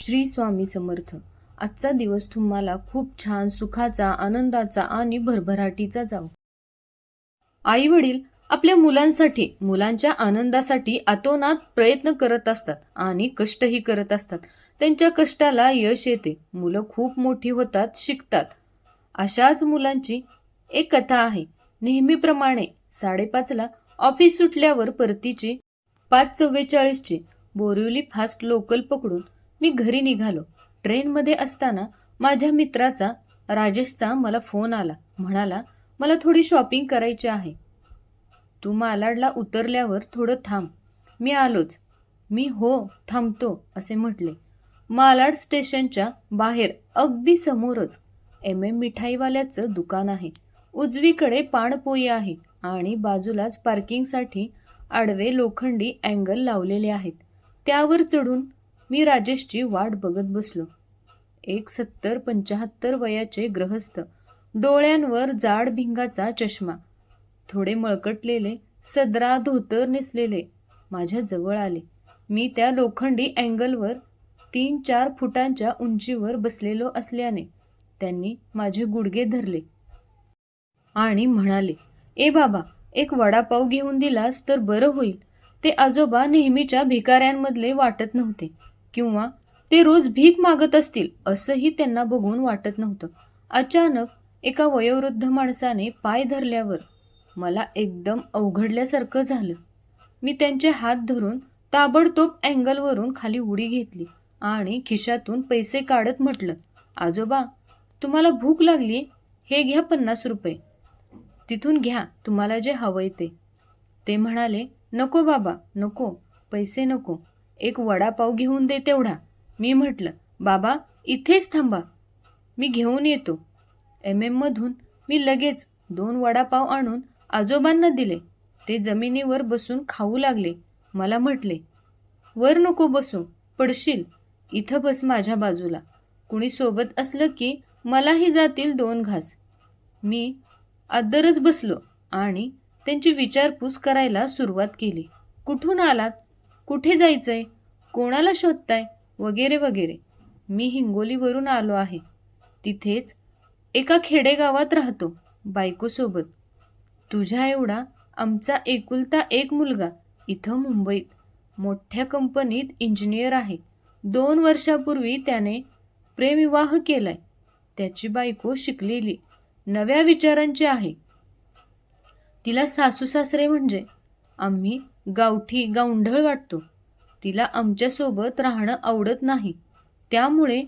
श्री स्वामी समर्थ. आजचा दिवस तुम्हाला खूप छान सुखाचा आनंदाचा आणि भरभराटीचा जाव. आई वडील आपल्या मुलांसाठी मुलांच्या आनंदासाठी आतोनात प्रयत्न करत असतात आणि कष्टही करत असतात. त्यांच्या कष्टाला यश येते. मुलं खूप मोठी होतात शिकतात. अशाच मुलांची एक कथा आहे. नेहमीप्रमाणे साडेपाचला ऑफिस सुटल्यावर परतीची पाच चव्वेचाळीसची बोरिवली फास्ट लोकल पकडून मी घरी निघालो. ट्रेनमध्ये असताना माझ्या मित्राचा राजेशचा मला फोन आला. म्हणाला मला थोडी शॉपिंग करायची आहे. तू मालाडला उतरल्यावर थोडं थांब. मी आलोच. मी हो थांबतो असे म्हटले. मालाड स्टेशनच्या बाहेर अगदी समोरच एम एम मिठाईवाल्याचं दुकान आहे. उजवीकडे पाणपोई आहे आणि बाजूलाच पार्किंगसाठी आडवे लोखंडी अँगल लावलेले आहेत. त्यावर चढून मी राजेशची वाट बघत बसलो. एक सत्तर पंचाहत्तर वयाचे ग्रहस्थ. डोळ्यांवर जाड भिंगाचा चष्मा. थोडे मळकटलेले सदरा धोतर नेसलेले माझ्या जवळ आले. मी त्या लोखंडी अँगलवर तीन चार फुटांच्या उंचीवर बसलेलो असल्याने त्यांनी माझे गुडघे धरले आणि म्हणाले ए बाबा एक वडापाव घेऊन दिलास तर बरं होईल. ते आजोबा नेहमीच्या भिकाऱ्यांमधले वाटत नव्हते. किंवा ते रोज भीक मागत असतील असंही त्यांना बघून वाटत नव्हतं. अचानक एका वयोवृद्ध माणसाने पाय धरल्यावर मला एकदम अवघडल्यासारखं झालं. मी त्यांचे हात धरून ताबडतोब अँगलवरून खाली उडी घेतली आणि खिशातून पैसे काढत म्हटलं आजोबा तुम्हाला भूक लागली? हे घ्या पन्नास रुपये. तिथून घ्या तुम्हाला जे हवंय ते. ते म्हणाले नको बाबा नको पैसे नको. एक वडापाव घेऊन दे तेवढा. मी म्हटलं बाबा इथेच थांबा. मी घेऊन येतो. एम एममधून मी लगेच दोन वडापाव आणून आजोबांना दिले. ते जमिनीवर बसून खाऊ लागले. मला म्हटले वर नको बसू पडशील. इथं बस माझ्या बाजूला. कुणी सोबत असलं की मलाही जातील दोन घास. मी अद्दरच बसलो आणि त्यांची विचारपूस करायला सुरुवात केली. कुठून आलात? कुठे जायचं आहे कोणाला शोधताय? वगैरे वगैरे. मी हिंगोलीवरून आलो आहे. तिथेच एका खेडेगावात राहतो बायकोसोबत. तुझ्या एवढा आमचा एकुलता एक मुलगा इथं मुंबईत. मोठ्या कंपनीत इंजिनियर आहे. दोन वर्षापूर्वी त्याने प्रेमविवाह केलाय. त्याची बायको शिकलेली. नव्या विचारांची आहे. तिला सासू सासरे म्हणजे आम्ही गावठी गावंढळ वाटतो. तिला आमच्यासोबत राहणं आवडत नाही. त्यामुळे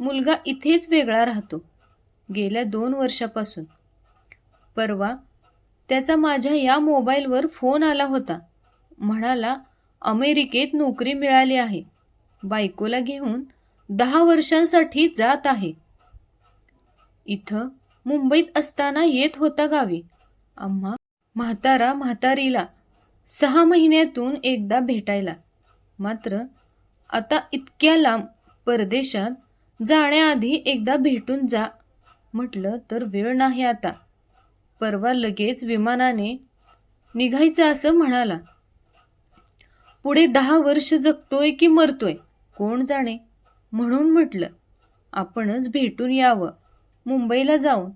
मुलगा इथेच वेगळा राहतो. गेल्या दोन वर्षापासून. परवा त्याचा माझ्या या मोबाईलवर फोन आला होता. म्हणाला अमेरिकेत नोकरी मिळाली आहे. बायकोला घेऊन दहा वर्षांसाठी जात आहे. इथं मुंबईत असताना येत होता गावी. आम्हा म्हातारा म्हातारीला सहा महिन्यातून एकदा भेटायला. मात्र आता इतक्या लांब परदेशात जाण्याआधी एकदा भेटून जा म्हटलं तर वेळ नाही आता. परवा लगेच विमानाने निघायचं असं म्हणाला. पुढे दहा वर्ष जगतोय की मरतोय कोण जाणे? म्हणून म्हटलं आपणच भेटून यावं मुंबईला जाऊन.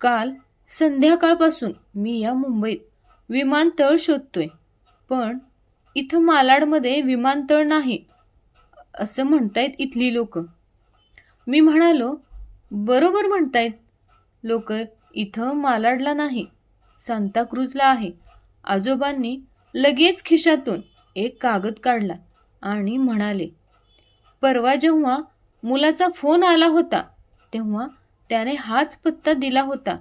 काल संध्याकाळपासून मी या मुंबईत विमानतळ शोधतोय. पण इथं मालाडमध्ये विमानतळ नाही असं म्हणतायत इथली लोक. मी म्हणालो बरोबर म्हणतायत. लोक इथं मालाडला नाही सांताक्रूजला आहे. आजोबांनी लगेच खिशातून एक कागद काढला आणि म्हणाले परवा जेव्हा मुलाचा फोन आला होता तेव्हा त्याने हाच पत्ता दिला होता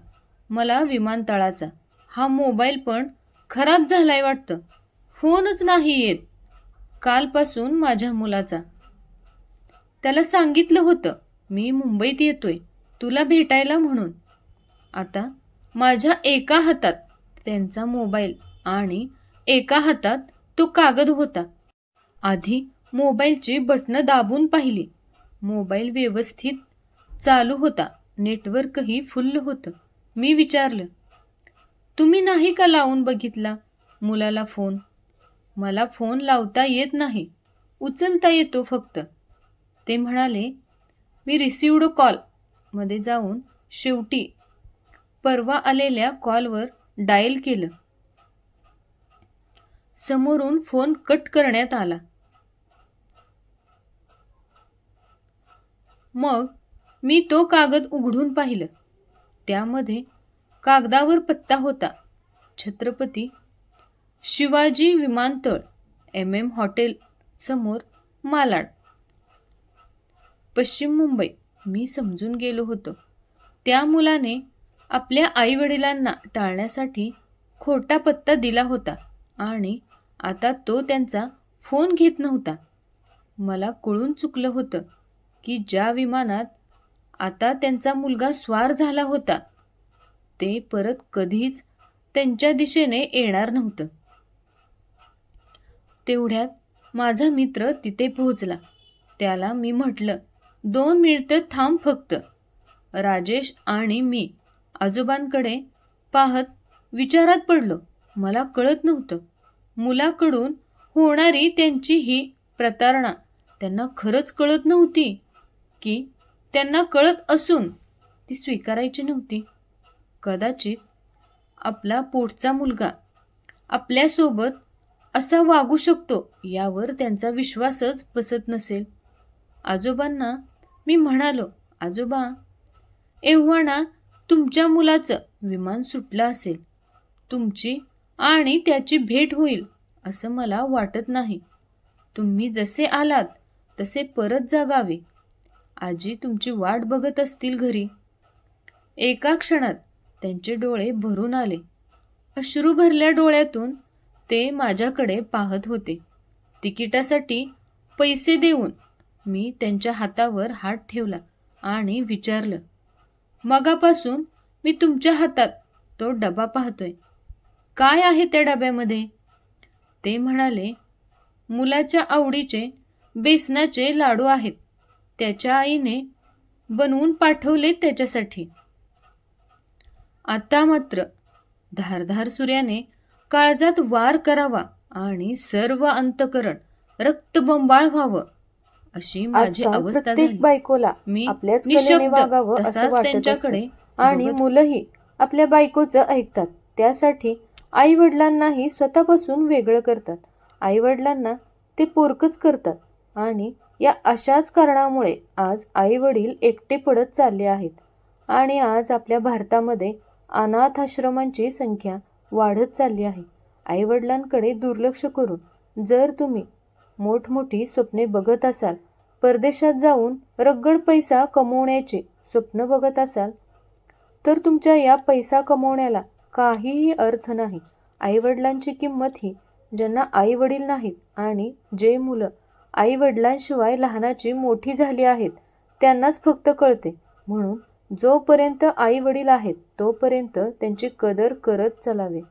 मला विमानतळाचा. हा मोबाईल पण खराब झालाय वाटतं. फोनच नाही येत. कालपासून माझ्या मुलाचा. त्याला सांगितलं होतं मी मुंबईत येतोय. तुला भेटायला म्हणून. आता माझ्या एका हातात त्यांचा मोबाईल आणि एका हातात तो कागद होता. आधी मोबाईलची बटणं दाबून पाहिली. मोबाईल व्यवस्थित चालू होता. नेटवर्कही फुल्ल होतं. मी विचारलं तुम्ही नाही का लावून बघितला? मुलाला फोन. मला फोन लावता येत नाही. उचलता येतो फक्त. ते म्हणाले मी रिसिवड कॉलमध्ये जाऊन शेवटी परवा आलेल्या कॉलवर डायल केलं. समोरून फोन कट करण्यात आला. मग मी तो कागद उघडून पाहिलं. त्यामध्ये कागदावर पत्ता होता. छत्रपती शिवाजी विमानतळ एम एम हॉटेल समोर मालाड. पश्चिम मुंबई मी समजून गेलो होतो. त्या मुलाने आपल्या आईवडिलांना टाळण्यासाठी खोटा पत्ता दिला होता आणि आता तो त्यांचा फोन घेत नव्हता. मला कळून चुकलं होतं की ज्या विमानात आता त्यांचा मुलगा स्वार झाला होता ते परत कधीच त्यांच्या दिशेने येणार नव्हतं. तेवढ्यात माझा मित्र तिथे पोहोचला. त्याला मी म्हटलं दोन मिनिटं थांब फक्त. राजेश आणि मी आजोबांकडे पाहत विचारात पडलो. मला कळत नव्हतं. मुलाकडून होणारी त्यांची ही प्रतारणा त्यांना खरंच कळत नव्हती की त्यांना कळत असून ती स्वीकारायची नव्हती. कदाचित आपला पोटचा मुलगा आपल्यासोबत असा वागू शकतो यावर त्यांचा विश्वासच बसत नसेल. आजोबांना मी म्हणालो आजोबा एव्हाना तुमच्या मुलाचं विमान सुटलं असेल. तुमची आणि त्याची भेट होईल असं मला वाटत नाही. तुम्ही जसे आलात तसे परत जागावे. आजी तुमची वाट बघत असतील घरी. एका क्षणात त्यांचे डोळे भरून आले. अश्रू भरल्या डोळ्यातून ते माझ्याकडे पाहत होते. तिकिटासाठी पैसे देऊन मी त्यांच्या हातावर हात ठेवला आणि विचारलं मगापासून मी तुमच्या हातात तो डबा पाहतोय. काय आहे त्या डब्यामध्ये? ते म्हणाले मुलाच्या आवडीचे बेसनाचे लाडू आहेत. त्याच्या आईने बनवून पाठवले त्याच्यासाठी. आता मात्र धारधार सूर्याने काळजात वार करावा आणि सर्व अंतकरण रक्तबंबाळ व्हावं अशी माझी अवस्था प्रत्येक बायकोला मी आपल्याच कलेने वागावं असं तसाच वाटत त्यांच्याकडे आणि बघत मुलंही आपल्या बायकोचं ऐकतात. त्यासाठी आई वडिलांनाही स्वतःपासून वेगळं करतात. आई वडिलांना ते पोरकच करतात. आणि या अशाच कारणामुळे आज आई वडील एकटे पडत चालले आहेत. आणि आज आपल्या भारतामध्ये अनाथाश्रमांची संख्या वाढत चालली आहे. आईवडिलांकडे दुर्लक्ष करून जर तुम्ही मोठमोठी स्वप्ने बघत असाल परदेशात जाऊन रगड पैसा कमवण्याचे स्वप्न बघत असाल तर तुमच्या या पैसा कमवण्याला काहीही अर्थ नाही. आईवडिलांची किंमत ही ज्यांना आईवडील नाहीत आणि जे मुलं आईवडिलांशिवाय लहानाची मोठी झाली आहेत त्यांनाच फक्त कळते. म्हणून जोपर्यंत आईवडील आहेत तोपर्यंत त्यांची कदर करत चलावे.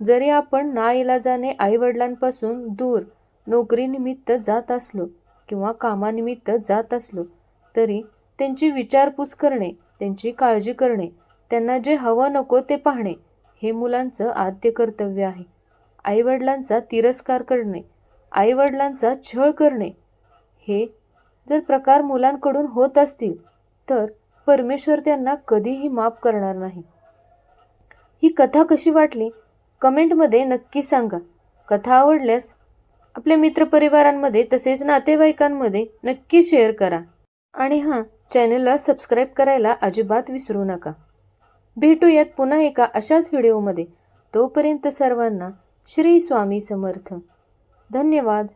जरी आपण नाईलाजाने आईवडिलांपासून दूर नोकरीनिमित्त जात असलो किंवा कामानिमित्त जात असलो तरी त्यांची विचारपूस करणे त्यांची काळजी करणे त्यांना जे हवं नको ते पाहणे हे मुलांचं आद्य कर्तव्य आहे. आईवडिलांचा तिरस्कार करणे आईवडिलांचा छळ करणे हे जर प्रकार मुलांकडून होत असतील तर परमेश्वर त्यांना कधीही माफ करणार नाही. ही कथा कशी वाटली? कमेंटमध्ये नक्की सांगा. कथा आवडल्यास आपल्या मित्रपरिवारांमध्ये तसेच नातेवाईकांमध्ये नक्की शेअर करा. आणि हां चॅनलला सबस्क्राईब करायला अजिबात विसरू नका. भेटूयात पुन्हा एका अशाच व्हिडिओमध्ये. तोपर्यंत सर्वांना श्री स्वामी समर्थ. धन्यवाद.